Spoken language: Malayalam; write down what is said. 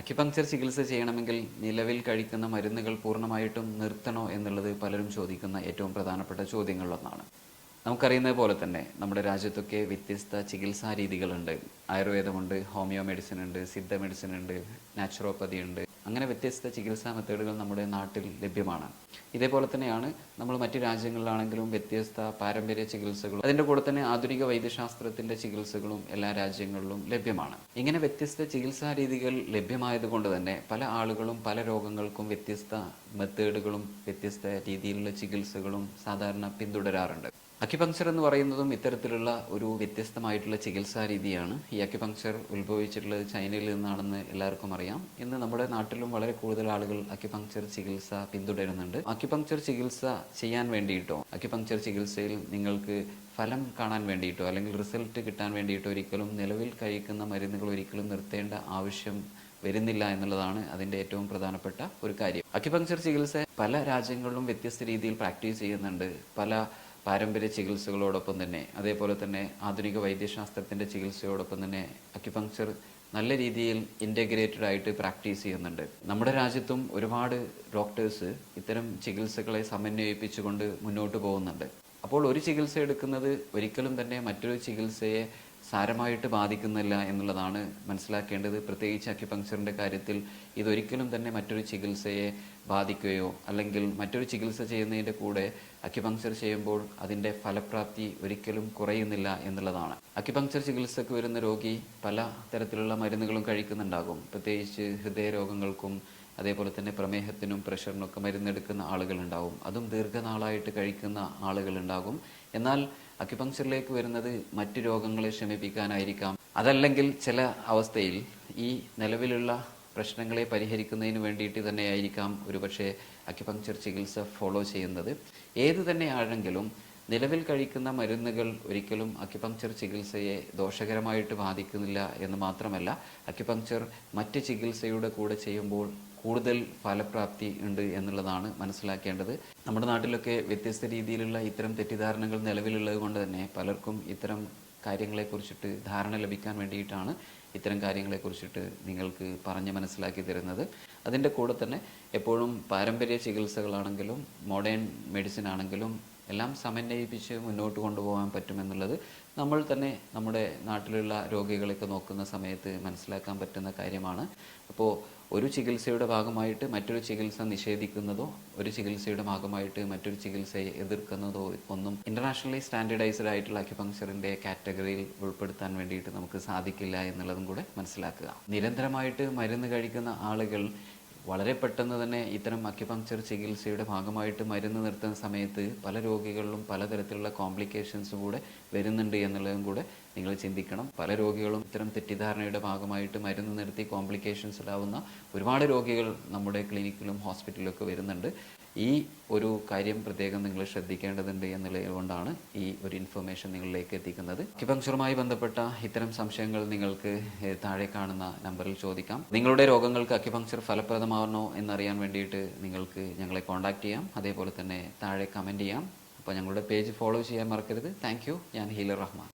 അക്യുപങ്ചർ ചികിത്സ ചെയ്യണമെങ്കിൽ നിലവിൽ കഴിക്കുന്ന മരുന്നുകൾ പൂർണമായിട്ടും നിർത്തണോ എന്നുള്ളത് പലരും ചോദിക്കുന്ന ഏറ്റവും പ്രധാനപ്പെട്ട ചോദ്യങ്ങളിലൊന്നാണ്. നമുക്കറിയുന്നത് പോലെ തന്നെ നമ്മുടെ രാജ്യത്തൊക്കെ വ്യത്യസ്ത ചികിത്സാ രീതികളുണ്ട്. ആയുർവേദമുണ്ട് ഹോമിയോ മെഡിസിൻ ഉണ്ട് സിദ്ധ മെഡിസിൻ ഉണ്ട് നാച്ചുറോപ്പതി ഉണ്ട് അങ്ങനെ വ്യത്യസ്ത ചികിത്സാ മെത്തേഡുകൾ നമ്മുടെ നാട്ടിൽ ലഭ്യമാണ്. ഇതേപോലെ തന്നെയാണ് നമ്മൾ മറ്റു രാജ്യങ്ങളിലാണെങ്കിലും വ്യത്യസ്ത പാരമ്പര്യ ചികിത്സകളും അതിന്റെ കൂടെ തന്നെ ആധുനിക വൈദ്യശാസ്ത്രത്തിന്റെ ചികിത്സകളും എല്ലാ രാജ്യങ്ങളിലും ലഭ്യമാണ്. ഇങ്ങനെ വ്യത്യസ്ത ചികിത്സാ രീതികൾ ലഭ്യമായതുകൊണ്ട് തന്നെ പല ആളുകളും പല രോഗങ്ങൾക്കും വ്യത്യസ്ത മെത്തേഡുകളും വ്യത്യസ്ത രീതിയിലുള്ള ചികിത്സകളും സാധാരണ പിന്തുടരാറുണ്ട്. അക്യുപങ്ചർ എന്ന് പറയുന്നതും ഇത്തരത്തിലുള്ള ഒരു വ്യത്യസ്തമായിട്ടുള്ള ചികിത്സാ രീതിയാണ് ഈ അക്യുപങ്ക്ചർ ഉത്ഭവിച്ചിട്ടുള്ളത് ചൈനയിൽ നിന്നാണെന്ന് എല്ലാവർക്കും അറിയാം. ഇന്ന് നമ്മുടെ നാട്ടിലും വളരെ കൂടുതൽ ആളുകൾ അക്യുപങ്ക്ചർ ചികിത്സ പിന്തുടരുന്നുണ്ട്. അക്യുപങ്ക്ചർ ചികിത്സ ചെയ്യാൻ വേണ്ടിയിട്ടോ അക്യുപങ്ക്ചർ ചികിത്സയിൽ നിങ്ങൾക്ക് ഫലം കാണാൻ വേണ്ടിയിട്ടോ അല്ലെങ്കിൽ റിസൾട്ട് കിട്ടാൻ വേണ്ടിയിട്ടോ ഒരിക്കലും നിലവിൽ കഴിക്കുന്ന മരുന്നുകൾ ഒരിക്കലും നിർത്തേണ്ട ആവശ്യം വരുന്നില്ല എന്നുള്ളതാണ് അതിന്റെ ഏറ്റവും പ്രധാനപ്പെട്ട ഒരു കാര്യം. അക്യുപങ്ക്ചർ ചികിത്സ പല രാജ്യങ്ങളിലും വ്യത്യസ്ത രീതിയിൽ പ്രാക്ടീസ് ചെയ്യുന്നുണ്ട്. പല പാരമ്പര്യ ചികിത്സകളോടൊപ്പം തന്നെ അതേപോലെ തന്നെ ആധുനിക വൈദ്യശാസ്ത്രത്തിന്റെ ചികിത്സയോടൊപ്പം തന്നെ അക്യുപങ്ക്ചർ നല്ല രീതിയിൽ ഇന്റഗ്രേറ്റഡ് ആയിട്ട് പ്രാക്ടീസ് ചെയ്യുന്നുണ്ട്. നമ്മുടെ രാജ്യത്തും ഒരുപാട് ഡോക്ടേഴ്സ് ഇത്തരം ചികിത്സകളെ സമന്വയിപ്പിച്ചുകൊണ്ട് മുന്നോട്ട് പോകുന്നുണ്ട്. അപ്പോൾ ഒരു ചികിത്സ എടുക്കുന്നത് ഒരിക്കലും തന്നെ മറ്റൊരു ചികിത്സയെ സാരമായിട്ട് ബാധിക്കുന്നില്ല എന്നുള്ളതാണ് മനസ്സിലാക്കേണ്ടത്. പ്രത്യേകിച്ച് അക്യുപങ്ക്ചറിന്റെ കാര്യത്തിൽ ഇതൊരിക്കലും തന്നെ മറ്റൊരു ചികിത്സയെ ബാധിക്കുകയോ അല്ലെങ്കിൽ മറ്റൊരു ചികിത്സ ചെയ്യുന്നതിന്റെ കൂടെ അക്യുപങ്ക്ചർ ചെയ്യുമ്പോൾ അതിന്റെ ഫലപ്രാപ്തി ഒരിക്കലും കുറയുന്നില്ല എന്നുള്ളതാണ്. അക്യുപങ്ക്ചർ ചികിത്സക്ക് വരുന്ന രോഗി പല തരത്തിലുള്ള മരുന്നുകളും കഴിക്കുന്നുണ്ടാകും. പ്രത്യേകിച്ച് ഹൃദയരോഗങ്ങൾക്കും അതേപോലെ തന്നെ പ്രമേഹത്തിനും പ്രഷറിനൊക്കെ മരുന്നെടുക്കുന്ന ആളുകളുണ്ടാവും. അതും ദീർഘനാളായിട്ട് കഴിക്കുന്ന ആളുകളുണ്ടാകും. എന്നാൽ അക്യുപങ്ക്ചറിലേക്ക് വരുന്നത് മറ്റു രോഗങ്ങളെ ശമിപ്പിക്കാനായിരിക്കാം. അതല്ലെങ്കിൽ ചില അവസ്ഥയിൽ ഈ നിലവിലുള്ള പ്രശ്നങ്ങളെ പരിഹരിക്കുന്നതിന് വേണ്ടിയിട്ട് തന്നെയായിരിക്കാം ഒരുപക്ഷെ അക്യുപങ്ക്ചർ ചികിത്സ ഫോളോ ചെയ്യുന്നത്. ഏത് തന്നെയാണെങ്കിലും നിലവിൽ കഴിക്കുന്ന മരുന്നുകൾ ഒരിക്കലും അക്യുപങ്ക്ചർ ചികിത്സയെ ദോഷകരമായിട്ട് ബാധിക്കുന്നില്ല എന്ന് മാത്രമല്ല അക്യുപങ്ക്ചർ മറ്റ് ചികിത്സയുടെ കൂടെ ചെയ്യുമ്പോൾ കൂടുതൽ ഫലപ്രാപ്തി ഉണ്ട് എന്നുള്ളതാണ് മനസ്സിലാക്കേണ്ടത്. നമ്മുടെ നാട്ടിലൊക്കെ വ്യത്യസ്ത രീതിയിലുള്ള ഇത്തരം തെറ്റിദ്ധാരണകൾ നിലവിലുള്ളത് കൊണ്ട് തന്നെ പലർക്കും ഇത്തരം കാര്യങ്ങളെക്കുറിച്ചിട്ട് ധാരണ ലഭിക്കാൻ വേണ്ടിയിട്ടാണ് ഇത്തരം കാര്യങ്ങളെക്കുറിച്ചിട്ട് നിങ്ങൾക്ക് പറഞ്ഞ് മനസ്സിലാക്കി തരുന്നത്. അതിന്റെ കൂടെ തന്നെ എപ്പോഴും പാരമ്പര്യ ചികിത്സകളാണെങ്കിലും മോഡേൺ മെഡിസിൻ ആണെങ്കിലും എല്ലാം സമന്വയിപ്പിച്ച് മുന്നോട്ട് കൊണ്ടുപോകാൻ പറ്റുമെന്നുള്ളത് നമ്മൾ തന്നെ നമ്മുടെ നാട്ടിലുള്ള രോഗികളൊക്കെ നോക്കുന്ന സമയത്ത് മനസ്സിലാക്കാൻ പറ്റുന്ന കാര്യമാണ്. അപ്പോൾ ഒരു ചികിത്സയുടെ ഭാഗമായിട്ട് മറ്റൊരു ചികിത്സ നിഷേധിക്കുന്നതോ ഒരു ചികിത്സയുടെ ഭാഗമായിട്ട് മറ്റൊരു ചികിത്സയെ എതിർക്കുന്നതോ ഒന്നും ഇന്റർനാഷണലി സ്റ്റാൻഡേർഡൈസ്ഡ് ആയിട്ടുള്ള അക്യുപങ്ക്ചറിന്റെ കാറ്റഗറിയിൽ ഉൾപ്പെടുത്താൻ വേണ്ടിയിട്ട് നമുക്ക് സാധിക്കില്ല എന്നുള്ളതും കൂടെ മനസ്സിലാക്കുക. നിരന്തരമായിട്ട് മരുന്ന് കഴിക്കുന്ന ആളുകൾ വളരെ പെട്ടെന്ന് തന്നെ ഇത്തരം അക്യുപങ്ക്ചർ ചികിത്സയുടെ ഭാഗമായിട്ട് മരുന്ന് നിർത്തുന്ന സമയത്ത് പല രോഗികളിലും പലതരത്തിലുള്ള കോംപ്ലിക്കേഷൻസ് കൂടെ വരുന്നുണ്ട് എന്നുള്ളതും കൂടെ നിങ്ങൾ ചിന്തിക്കണം. പല രോഗികളും ഇത്തരം തെറ്റിദ്ധാരണയുടെ ഭാഗമായിട്ട് മരുന്ന് നിർത്തി കോംപ്ലിക്കേഷൻസ് ഉണ്ടാവുന്ന ഒരുപാട് രോഗികൾ നമ്മുടെ ക്ലിനിക്കിലും ഹോസ്പിറ്റലിലൊക്കെ വരുന്നുണ്ട്. ഈ ഒരു കാര്യം പ്രത്യേകം നിങ്ങൾ ശ്രദ്ധിക്കേണ്ടതുണ്ട് എന്നുള്ളത് കൊണ്ടാണ് ഈ ഒരു ഇൻഫർമേഷൻ നിങ്ങളിലേക്ക് എത്തിക്കുന്നത്. അക്യുപങ്ക്ചറുമായി ബന്ധപ്പെട്ട ഇത്തരം സംശയങ്ങൾ നിങ്ങൾക്ക് താഴെ കാണുന്ന നമ്പറിൽ ചോദിക്കാം. നിങ്ങളുടെ രോഗങ്ങൾക്ക് അക്യുപങ്ക്ചർ ഫലപ്രദമാണോ എന്നറിയാൻ വേണ്ടിയിട്ട് നിങ്ങൾക്ക് ഞങ്ങളെ കോൺടാക്ട് ചെയ്യാം. അതേപോലെ തന്നെ താഴെ കമന്റ് ചെയ്യാം. അപ്പോൾ ഞങ്ങളുടെ പേജ് ഫോളോ ചെയ്യാൻ മറക്കരുത്. താങ്ക് ഞാൻ ഹീലർ റഹ്മാൻ.